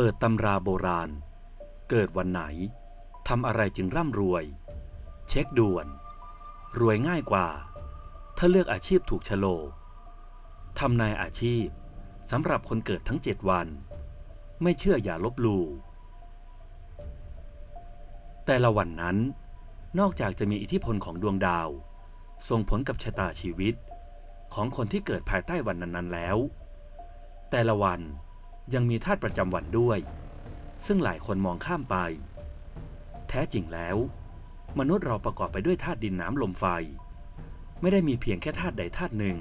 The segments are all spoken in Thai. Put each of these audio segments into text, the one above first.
เปิดตำราโบราณ เกิดวันไหน ทำอะไรจึงร่ำรวย เช็คด่วน รวยง่ายกว่า ถ้าเลือกอาชีพถูกชะโลทำนายอาชีพสำหรับคนเกิดทั้งเจ็ดวัน ไม่เชื่ออย่าลบหลู่แต่ละวันนั้น นอกจากจะมีอิทธิพลของดวงดาว ส่งผลกับชะตาชีวิต ของคนที่เกิดภายใต้วันนั้นๆแล้ว แต่ละวัน ยังมีธาตุประจำวันด้วย ซึ่งหลายคนมองข้ามไป แท้จริงแล้ว มนุษย์เราประกอบไปด้วยธาตุดินน้ำลมไฟ ไม่ได้มีเพียงแค่ธาตุใดธาตุหนึ่ง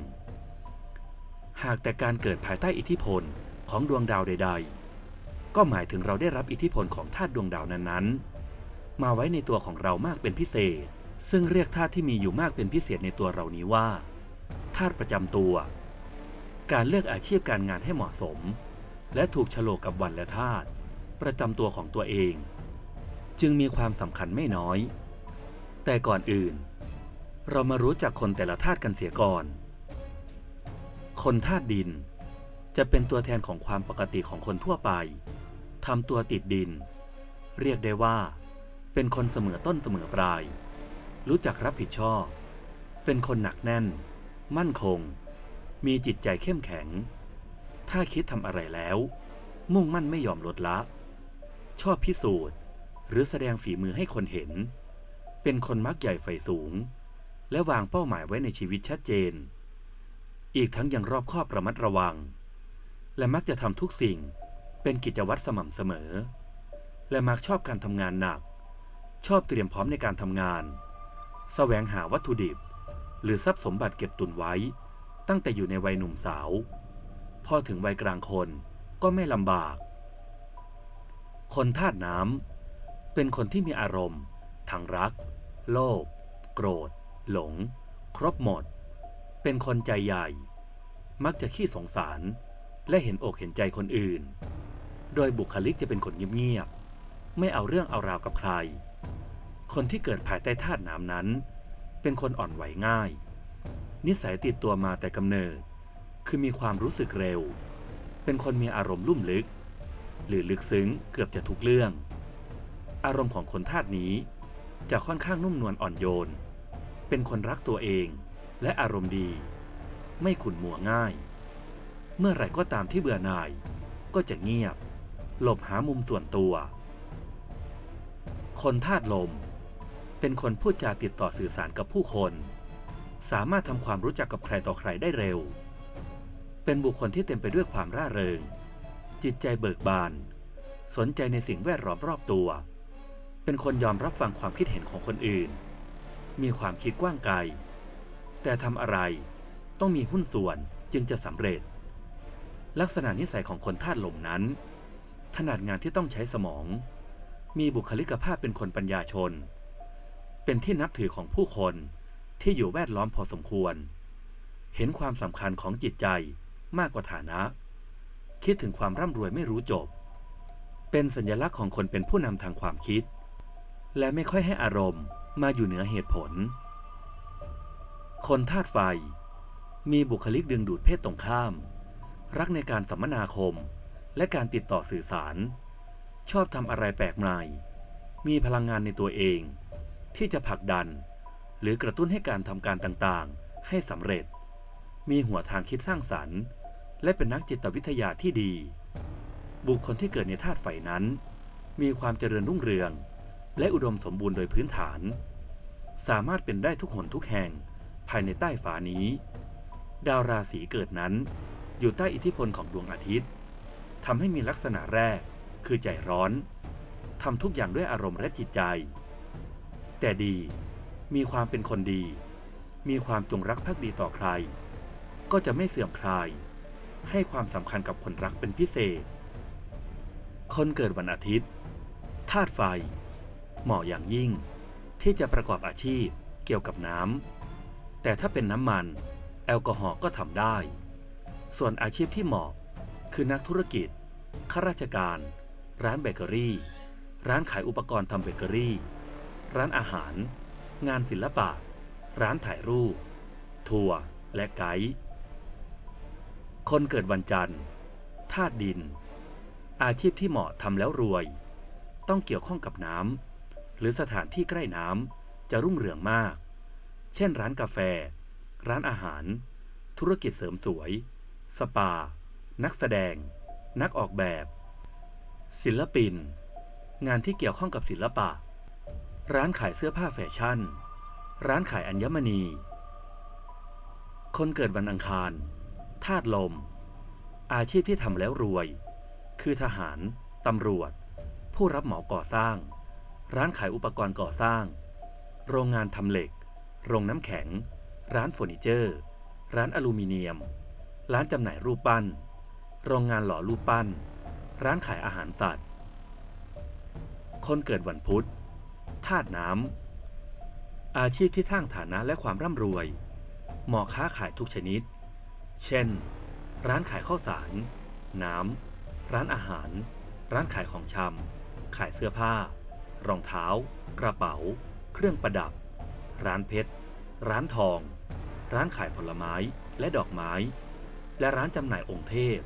หากแต่การเกิดภายใต้อิทธิพลของดวงดาวใด ๆ ก็หมายถึงเราได้รับอิทธิพลของธาตุดวงดาวนั้นๆ มาไว้ในตัวของเรามากเป็นพิเศษ ซึ่งเรียกธาตุที่มีอยู่มากเป็นพิเศษในตัวเรานี้ว่าธาตุประจำตัว การเลือกอาชีพการงานให้เหมาะสม และถูกโฉลกกับวันและธาตุประจำตัวของตัวเอง จึงมีความสำคัญไม่น้อย แต่ก่อนอื่น เรามารู้จักคนแต่ละธาตุกันเสียก่อน คนธาตุดิน จะเป็นตัวแทนของความปกติของคนทั่วไปทำตัวติดดิน เรียกได้ว่า เป็นคนเสมอต้นเสมอปลาย รู้จักรับผิดชอบ เป็นคนหนักแน่น มั่นคง มีจิตใจเข้มแข็ง ถ้าคิดทำอะไรแล้ว มุ่งมั่นไม่ยอมลดละ ชอบพิสูจน์ หรือแสดงฝีมือให้คนเห็น เป็นคนมักใหญ่ไฟสูง และวางเป้าหมายไว้ในชีวิตชัดเจน อีกทั้งยังรอบคอบระมัดระวัง และมักจะทำทุกสิ่งเป็นกิจวัตรสม่ำเสมอ และมักชอบการทำงานหนัก ชอบเตรียมพร้อมในการทำงานแสวงหาวัตถุดิบ หรือทรัพย์สมบัติเก็บตุนไว้ ตั้งแต่อยู่ในวัยหนุ่มสาว พอถึงวัยกลางคนก็ไม่ลำบาก คนธาตุน้ำเป็นคนที่มีอารมณ์ทั้งรัก โลภโกรธ หลง ครบหมด เป็นคนใจใหญ่ มักจะขี้สงสาร และเห็นอกเห็นใจคนอื่น โดยบุคลิกจะเป็นคนเงียบๆไม่เอาเรื่องเอาราวกับใคร คนที่เกิดภายใต้ธาตุน้ำนั้น เป็นคนอ่อนไหวง่าย นิสัยติดตัวมาแต่กำเนิด คือมีความรู้สึกเร็ว เป็นคนมีอารมณ์ลุ่มลึก หรือลึกซึ้งเกือบจะทุกเรื่อง อารมณ์ของคนธาตุนี้ จะค่อนข้างนุ่มนวลอ่อนโยน เป็นคนรักตัวเองและอารมณ์ดี ไม่ขุนมัวง่าย เมื่อไหร่ก็ตามที่เบื่อหน่าย ก็จะเงียบ หลบหามุมส่วนตัว คนธาตุลม เป็นคนพูดจาติดต่อสื่อสารกับผู้คน สามารถทำความรู้จักกับใครต่อใครได้เร็ว เป็นบุคคลที่เต็มไปด้วยความร่าเริง จิตใจเบิกบาน สนใจในสิ่งแวดล้อมรอบตัว เป็นคนยอมรับฟังความคิดเห็นของคนอื่น มีความคิดกว้างไกล แต่ทำอะไรต้องมีหุ้นส่วนจึงจะสำเร็จ ลักษณะนิสัยของคนธาตุลมนั้น ถนัดงานที่ต้องใช้สมอง มีบุคลิกภาพเป็นคนปัญญาชน เป็นที่นับถือของผู้คนที่อยู่แวดล้อมพอสมควร เห็นความสำคัญของจิตใจ มากกว่าฐานะ คิดถึงความร่ำรวยไม่รู้จบ เป็นสัญลักษณ์ของคนเป็นผู้นำทางความคิด และไม่ค่อยให้อารมณ์มาอยู่เหนือเหตุผล คนธาตุไฟ มีบุคลิกดึงดูดเพศตรงข้าม รักในการสัมมนาคม และการติดต่อสื่อสาร ชอบทำอะไรแปลกใหม่ มีพลังงานในตัวเอง ที่จะผลักดัน หรือกระตุ้นให้การทำการต่างๆ ให้สำเร็จ มีหัวทางคิดสร้างสรรค์ และเป็นนักจิตวิทยาที่ดี บุคคลที่เกิดในธาตุไฟนั้น มีความเจริญรุ่งเรือง และอุดมสมบูรณ์โดยพื้นฐาน สามารถเป็นได้ทุกหนทุกแห่งภายในใต้ฝานี้ ดาวราศีเกิดนั้น อยู่ใต้อิทธิพลของดวงอาทิตย์ทำให้มีลักษณะแรกคือใจร้อนทำทุกอย่างด้วยอารมณ์และจิตใจ แต่ดีมีความเป็นคนดี มีความจงรักภักดีต่อใคร ก็จะไม่เสื่อมคลาย ให้ความสำคัญกับคนรักเป็นพิเศษ คนเกิดวันอาทิตย์ธาตุไฟ เหมาะอย่างยิ่ง ที่จะประกอบอาชีพเกี่ยวกับน้ำแต่ถ้าเป็นน้ำมัน แอลกอฮอล์ก็ทำได้ ส่วนอาชีพที่เหมาะ คือนักธุรกิจข้าราชการ ร้านเบเกอรี่ ร้านขายอุปกรณ์ทำเบเกอรี่ ร้านอาหาร งานศิลปะ ร้านถ่ายรูป ทัวร์และไกด์ คนเกิดวันจันทร์ธาตุดิน อาชีพที่เหมาะทำแล้วรวย ต้องเกี่ยวข้องกับน้ำหรือสถานที่ใกล้น้ำจะรุ่งเรืองมาก เช่นร้านกาแฟ ร้านอาหาร ธุรกิจเสริมสวย สปา นักแสดง นักออกแบบ ศิลปิน งานที่เกี่ยวข้องกับศิลปะ ร้านขายเสื้อผ้าแฟชั่น ร้านขายอัญมณี คนเกิดวันอังคาร ธาตุลม อาชีพที่ทำแล้วรวย คือทหาร ตำรวจ ผู้รับเหมาก่อสร้าง ร้านขายอุปกรณ์ก่อสร้าง โรงงานทำเหล็ก โรงน้ำแข็ง ร้านเฟอร์นิเจอร์ ร้านอลูมิเนียม ร้านจำหน่ายรูปปั้น โรงงานหล่อรูปปั้น ร้านขายอาหารสัตว์ คนเกิดวันพุธธาตุน้ำอาชีพที่สร้างฐานะและความร่ำรวย เหมาะค้าขายทุกชนิด เช่น ร้านขายข้าวสาร น้ำ ร้านอาหาร ร้านขายของชำ ขายเสื้อผ้า รองเท้า กระเป๋า เครื่องประดับ ร้านเพชร ร้านทอง ร้านขายผลไม้และดอกไม้ และร้านจำหน่ายองค์เทพ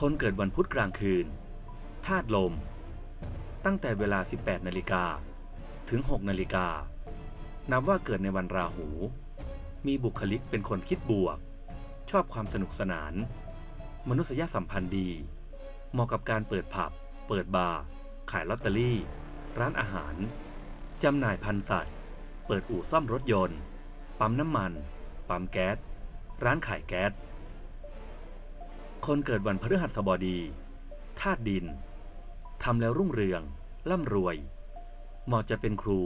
คนเกิดวันพุธกลางคืน ธาตุลม ตั้งแต่เวลา 18 นาฬิกา ถึง 6 นาฬิกา นับว่าเกิดในวันราหู มีบุคลิกเป็นคนคิดบวก ชอบความสนุกสนาน มนุษยสัมพันธ์ดี เหมาะกับการเปิดผับ เปิดบาร์ ขายลอตเตอรี่ ร้านอาหาร จำหน่ายพันธ์สัตว์ เปิดอู่ซ่อมรถยนต์ ปั๊มน้ำมัน ปั๊มแก๊ส ร้านขายแก๊ส คนเกิดวันพฤหัสบดีธาตุดิน ทำแล้วรุ่งเรือง ร่ำรวย เหมาะจะเป็นครู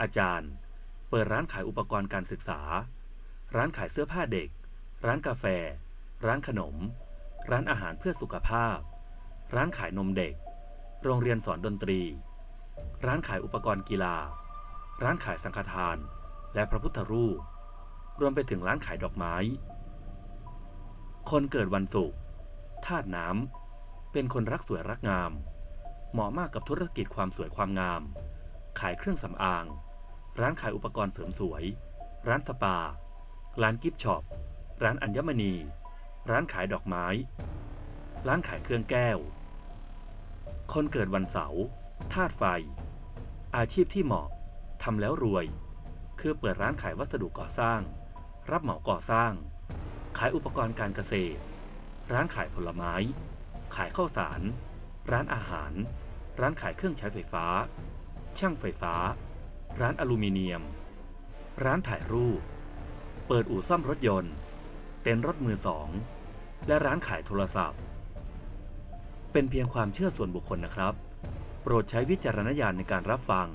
อาจารย์ เปิดร้านขายอุปกรณ์การศึกษา ร้านขายเสื้อผ้าเด็ก ร้านกาแฟ ร้านขนม ร้านอาหารเพื่อสุขภาพ ร้านขายนมเด็ก โรงเรียนสอนดนตรี ร้านขายอุปกรณ์กีฬา ร้านขายสังฆทาน และพระพุทธรูป รวมไปถึงร้านขายดอกไม้ คนเกิดวันศุกร์ธาตุน้ำ เป็นคนรักสวยรักงาม เหมาะมากกับธุรกิจความสวยความงาม ขายเครื่องสำอาง ร้านขายอุปกรณ์เสริมสวย ร้านสปา ร้านกิฟต์ช็อป ร้านอัญมณี ร้านขายดอกไม้ ร้านขายเครื่องแก้ว คนเกิดวันเสาร์ธาตุไฟ อาชีพที่เหมาะทำแล้วรวย คือเปิดร้านขายวัสดุก่อสร้าง รับเหมาก่อสร้าง ขายอุปกรณ์การเกษตร ร้านขายผลไม้ ขายข้าวสาร ร้านอาหาร ร้านขายเครื่องใช้ไฟฟ้า ช่างไฟฟ้า ร้านอลูมิเนียม ร้านถ่ายรูป เปิดอู่ซ่อมรถยนต์ เต็นท์รถมือสอง และร้านขายโทรศัพท์ เป็นเพียงความเชื่อส่วนบุคคลนะครับ โปรดใช้วิจารณญาณในการรับฟัง